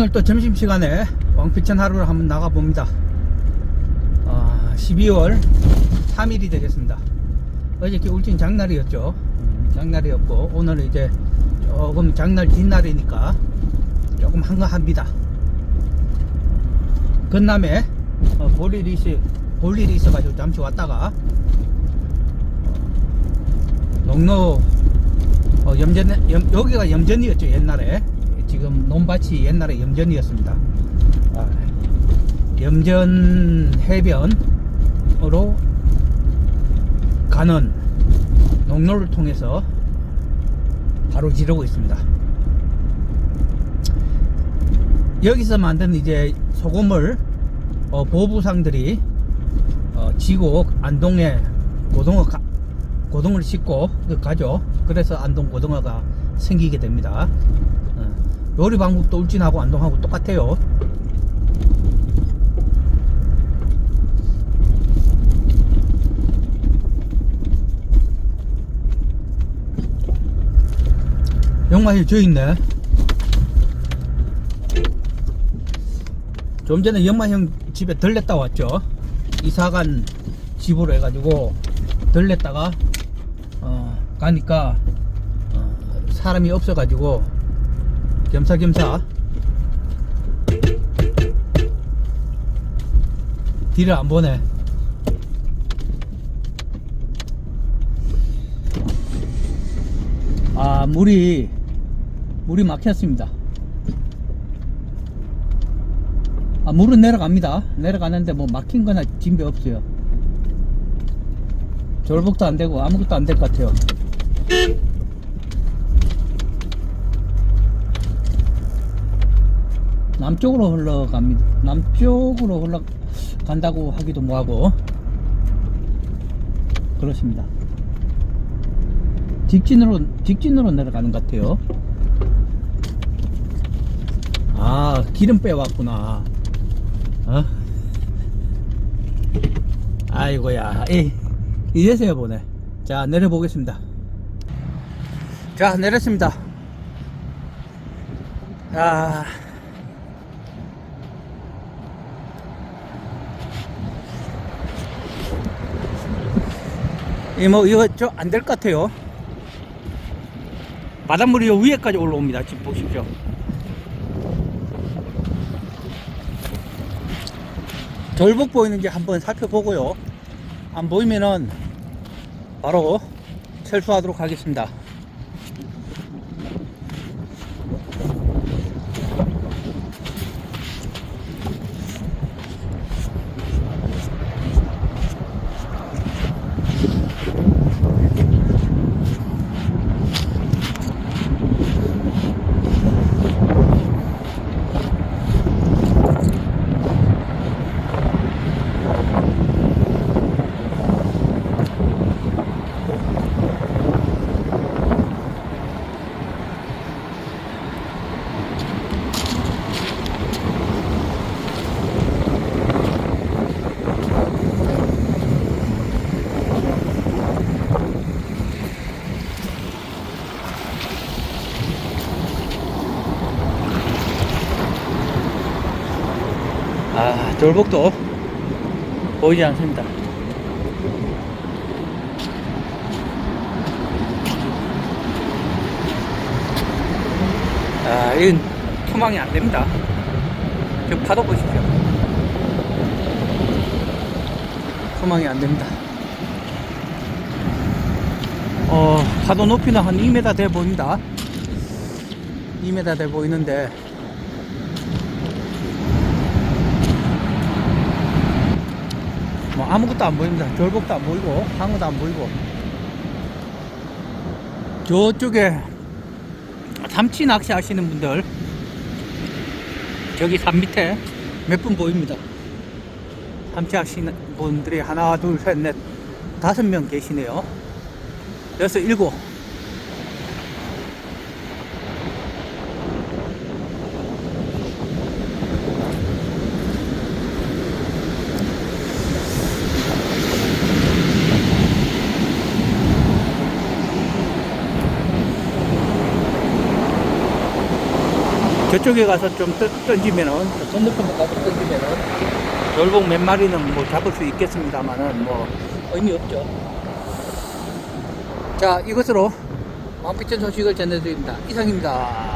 오늘 또 점심시간에 왕피천 하루를 한번 나가봅니다. 아, 12월 3일이 되겠습니다. 어저께 울진 장날이었죠. 음, 장날이었고, 오늘은 이제 조금 장날 뒷날이니까 조금 한가합니다. 건남에 어, 볼 일이 있어, 볼 일이 있어가지고 잠시 왔다가 어, 농로 어, 염전 염, 여기가 염전이었죠 옛날에 지금 논밭이 옛날에 염전이었습니다. 아, 염전 해변으로 가는 농로를 통해서 바로 지르고 있습니다. 여기서 만든 이제 소금을 어, 보부상들이 어, 지고 안동에 고등어 가, 고등어를 싣고 그 가죠. 그래서 안동 고등어가 생기게 됩니다. 어, 요리 방법도 울진하고 안동하고 똑같아요. 영마이 저 있네. 좀 전에 연마형 집에 들렸다 왔죠. 이사간 집으로 해가지고 들렸다가 어, 가니까 어, 사람이 없어가지고 겸사겸사 뒤를 안 보네. 아 물이 물이 막혔습니다. 아, 물은 내려갑니다. 내려가는데 뭐 막힌 거나 진배 없어요. 절복도 안 되고 아무것도 안 될 것 같아요. 남쪽으로 흘러갑니다. 남쪽으로 흘러간다고 하기도 뭐하고 그렇습니다. 직진으로 직진으로 내려가는 것 같아요. 아 기름 빼왔구나. 어? 아이고야, 이 이제서야 보네. 자 내려보겠습니다. 자 내렸습니다. 아. 이뭐 이거 저 안 될 것 같아요. 바닷물이 요 위에까지 올라옵니다. 지금 보십시오. 절복 보이는지 한번 살펴보고요. 안 보이면은 바로 철수하도록 하겠습니다. 아, 돌복도 보이지 않습니다. 아, 이건 투망이 안 됩니다. 저 파도 보십시오. 투망이 안 됩니다. 어, 파도 높이는 한 2m 돼 보입니다. 2m 돼 보이는데, 아무것도 안 보입니다. 절복도 안 보이고 상어도 안 보이고 저쪽에 삼치 낚시 하시는 분들 저기 산 밑에 몇 분 보입니다. 삼치 하시는 분들이 하나 둘 셋 넷 다섯 명 계시네요. 여섯 일곱 저쪽에 가서 좀 던- 던지면은 건너편에 가서 던지면은 돌복 몇 마리는 뭐 잡을 수 있겠습니다만은 뭐 의미 없죠. 자 이것으로 왕피천 소식을 전해드립니다. 이상입니다.